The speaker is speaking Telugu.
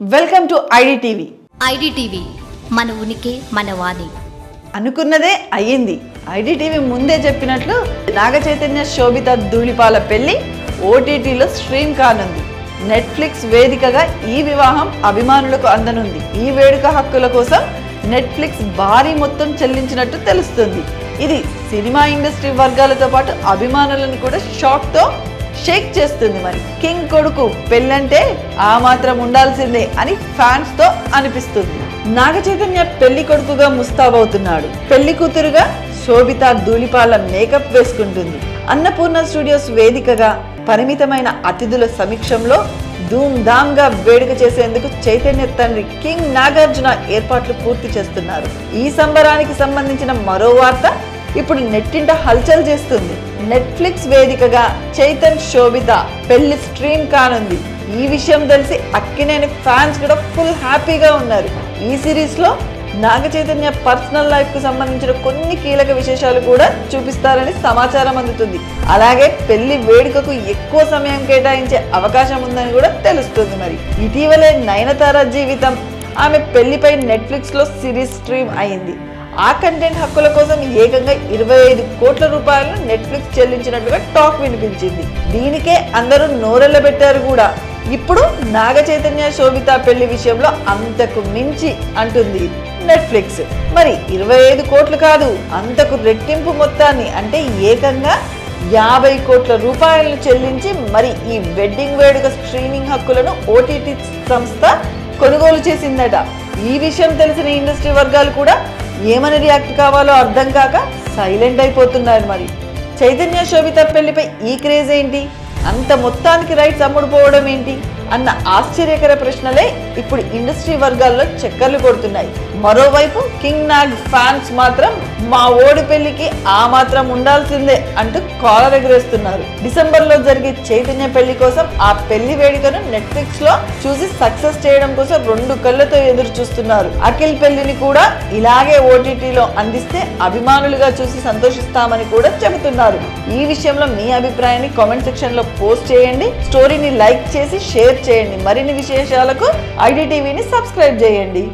Welcome to IDTV. ఐడిటీవీ మన ఉనికి మన వాణి. అనుకున్నదే అయ్యింది. ఐడిటీవీ ముందే చెప్పినట్లు నాగ చైతన్య శోభిత ధూళిపాల పెళ్ళి ఓటీటీలో స్ట్రీమ్ కానుంది. నెట్ఫ్లిక్స్ వేదికగా ఈ వివాహం అభిమానులకు అందనుంది. ఈ వేడుక హక్కుల కోసం నెట్ఫ్లిక్స్ భారీ మొత్తం చెల్లించినట్టు తెలుస్తుంది. ఇది సినిమా ఇండస్ట్రీ వర్గాలతో పాటు అభిమానులను కూడా షాక్తో షేక్ చేస్తుంది మరి. కింగ్ కొడుకు పెళ్ళంటే ఆ మాత్రం ఉండాల్సిందే అని ఫ్యాన్స్తో అనిపిస్తుంది. నాగ చైతన్య పెళ్ళి కొడుకుగా ముస్తాబవుతున్నాడు పెళ్ళి కూతురుగా శోభిత ధూళిపాల మేకప్ వేసుకుంటుంది. అన్నపూర్ణ స్టూడియోస్ వేదికగా పరిమితమైన అతిథుల సమీక్షంలో ధూమ్ ధామ్గా వేడుక చేసేందుకు చైతన్య తండ్రి కింగ్ నాగార్జున ఏర్పాట్లు పూర్తి చేస్తున్నారు. ఈ సంబరానికి సంబంధించిన మరో వార్త ఇప్పుడు నెట్టింట హల్చల్ చేస్తుంది. నెట్ఫ్లిక్స్ వేదికగా చైతన్ శోభిత పెళ్ళి స్ట్రీమ్ కానుంది. ఈ విషయం తెలిసి అక్కినేని ఫ్యాన్స్ కూడా ఫుల్ హ్యాపీగా ఉన్నారు. ఈ సిరీస్లో నాగ చైతన్య పర్సనల్ లైఫ్కు సంబంధించిన కొన్ని కీలక విశేషాలు కూడా చూపిస్తారని సమాచారం అందుతుంది. అలాగే పెళ్ళి వేడుకకు ఎక్కువ సమయం కేటాయించే అవకాశం ఉందని కూడా తెలుస్తుంది మరి. ఇటీవలే నయనతార జీవితం ఆమె పెళ్ళిపై నెట్ఫ్లిక్స్లో సిరీస్ స్ట్రీమ్ అయింది. ఆ కంటెంట్ హక్కుల కోసం ఏకంగా ఇరవై ఐదు కోట్ల రూపాయలను నెట్ఫ్లిక్స్ చెల్లించినట్లుగా టాక్ వినిపించింది. దీనికే అందరూ నోరెళ్ళబెట్టారు కూడా. ఇప్పుడు నాగ చైతన్య శోభిత పెళ్ళి విషయంలో అంతకు మించి అంటుంది నెట్ఫ్లిక్స్ మరి ఇరవై ఐదు కోట్లు కాదు అంతకు రెట్టింపు మొత్తాన్ని అంటే ఏకంగా యాభై కోట్ల రూపాయలను చెల్లించి మరి ఈ వెడ్డింగ్ వేడుక స్ట్రీమింగ్ హక్కులను ఓటీటీ సంస్థ కొనుగోలు చేసిందట. ఈ విషయం తెలిసిన ఇండస్ట్రీ వర్గాలు కూడా ఏమని రియాక్ట్ కావాలో అర్థం కాక సైలెంట్ అయిపోతున్నారు మరి. చైతన్య శోభిత పెళ్ళిపై ఈ క్రేజ్ ఏంటి? అంత మొత్తానికి రైట్స్ అమ్ముడుపోవడం ఏంటి? అన్న ఆశ్చర్యకర ప్రశ్నలే ఇప్పుడు ఇండస్ట్రీ వర్గాల్లో చక్కర్లు కొడుతున్నాయి. మరోవైపు కింగ్ నాగ్ ఫ్యాన్స్ మాత్రం మా ఓడి పెళ్ళికి ఆ మాత్రం ఉండాల్సిందే అంటూ కాలర్ ఎగరేస్తున్నారు. డిసెంబర్లో జరిగే చైతన్య పెళ్ళి కోసం ఆ పెళ్ళి వేడుకను నెట్ఫ్లిక్స్లో చూసి సక్సెస్ చేయడం కోసం రెండు కళ్ళతో ఎదురు చూస్తున్నారు. అఖిల్ పెళ్ళిని కూడా ఇలాగే ఓటీటీలో అందిస్తే అభిమానులుగా చూసి సంతోషిస్తామని కూడా చెబుతున్నారు. ఈ విషయంలో మీ అభిప్రాయాన్ని కామెంట్ సెక్షన్లో పోస్ట్ చేయండి. స్టోరీని లైక్ చేసి షేర్ చేయండి. మరిన్ని విశేషాలకు ఐడి టీవీని సబ్స్క్రైబ్ చేయండి.